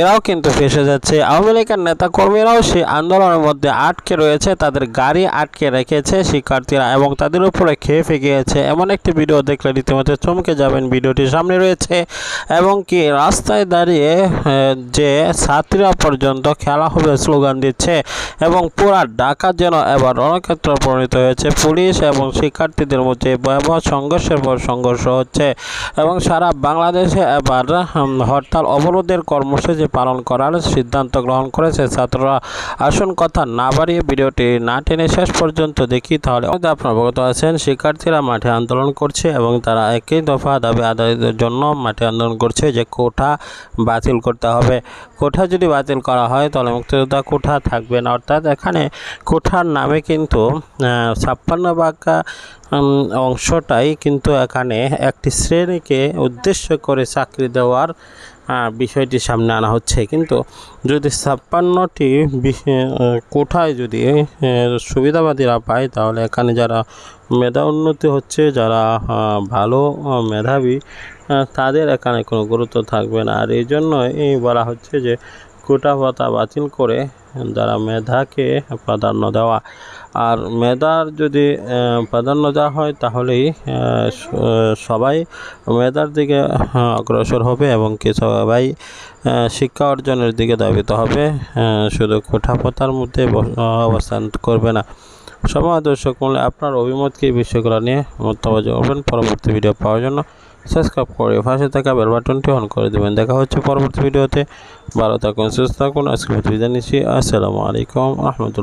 এরাও কিন্তু ফেসে যাচ্ছে। আওয়ামী লীগের নেতা কর্মীরাও সেই আন্দোলনের মধ্যে আটকে রয়েছে, তাদের গাড়ি আটকে রেখেছে শিক্ষার্থীরা এবং তাদের উপরে খেয়ে ফেঁকিয়েছে। এমন একটি ভিডিও দেখলে রীতিমতো চমকে যাবেন। ভিডিওটি সামনে রয়েছে, এবং কি রাস্তায় দাঁড়িয়ে যে ছাত্রীরা পর্যন্ত খেলা হবে স্লোগান দিচ্ছে এবং পুরা ঢাকা যেন এবার রণক্ষেত্র পরিণত হয়েছে। পুলিশ এবং শিক্ষার্থীদের মধ্যে ভয়াবহ সংঘর্ষের পর সংঘর্ষ হচ্ছে এবং সারা বাংলাদেশে এবার হরতাল অবরোধের কর্মসূচি পালন করার সিদ্ধান্ত গ্রহণ করেছে ছাত্ররা। আসুন কথা না বাড়িয়ে ভিডিওটি না টেনে শেষ পর্যন্ত দেখি তাহলে আপনারা অবগত আছেন শিক্ষার্থীরা মাঠে আন্দোলন করছে এবং তারা একই দফা দাবি আদায়ের জন্য মাঠে আন্দোলন করছে যে কোঠা বাতিল করতে হবে। কোঠা যদি বাতিল করা হয় তাহলে মুক্তিযোদ্ধা কোঠা থাকবে না। অর্থাৎ এখানে কোঠার নামে কিন্তু ছাপ্পান্ন উম, অংশটাই কিন্তু এখানে একটি শ্রেণীকে উদ্দেশ্য করে চাকরি দেওয়ার বিষয়টি সামনে আনা হচ্ছে। কিন্তু যদি ছাপ্পান্নটি কোঠায় যদি সুবিধাবাদীরা পায়, তাহলে এখানে যারা মেধা উন্নতি হচ্ছে, যারা ভালো মেধাবী তাদের এখানে কোনো গুরুত্ব থাকবে না। আর এই জন্য এই বলা হচ্ছে যে কোটা ভাতা বাতিল করে যারা মেধাকে প্রাধান্য দেওয়া। আর মেধার যদি প্রাধান্য দেওয়া হয় তাহলেই সবাই মেধার দিকে অগ্রসর হবে এবং কি সবাই শিক্ষা অর্জনের দিকে দাবিত হবে। শুধু শুধু কোঠাপতার মধ্যে অবস্থান করবে না। সময় দর্শক মূল্যে আপনার অভিমতকে বিষয়গুলো নিয়ে মতামত জানাবেন। পরবর্তী ভিডিও পাওয়ার জন্য সাবস্ক্রাইব করে পাশে থাকা বেল বাটনটি অন করে দেবেন। দেখা হচ্ছে পরবর্তী ভিডিওতে ভালো থাকুন, সুস্থ থাকুন। আজকে বিদায় নিচ্ছি। আসসালামু আলাইকুম, রহমতুল্লাহ।